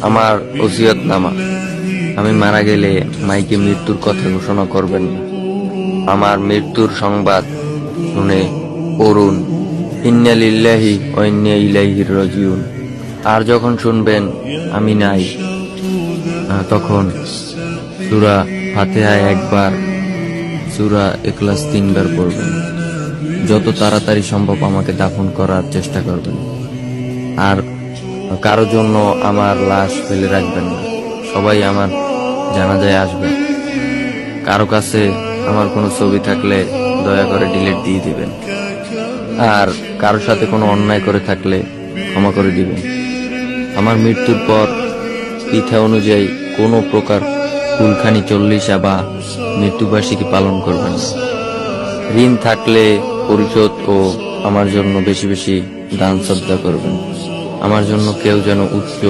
আমার ওসিয়ত নামা। আমি মারা গেলে মাইকে মৃত্যুর কথা ঘোষণা করবেন আমার মৃত্যুর সংবাদ শুনে অরুণ ইন্নালিল্লাহি অন্যা ইলাইহির রাজিউন। আর যখন শুনবেন আমি নাই তখন সুরা ফাতেহায় একবার, সুরা এক্লাস তিনবার পড়বেন। যত তাড়াতাড়ি সম্ভব আমাকে দাফন করার চেষ্টা করবেন। আর কারও জন্য আমার লাশ ফেলে রাখবেন না। সবাই আমার জানাজায় আসবে। কারও কাছে আমার কোনো ছবি থাকলে দয়া করে ডিলিট দিয়ে দিবেন। আর কারোর সাথে কোনো অন্যায় করে থাকলে ক্ষমা করে দিবেন। আমার মৃত্যুর পর পিঠা অনুযায়ী কোনো প্রকার কুলখানি চল্লিশা বা মৃত্যুবার্ষিকী পালন করবেন ঋণ থাকলে পরিশোধ ও আমার জন্য বেশি বেশি দান শ্রদ্ধা করবেন। আমার জন্য কেউ যেন উচ্চ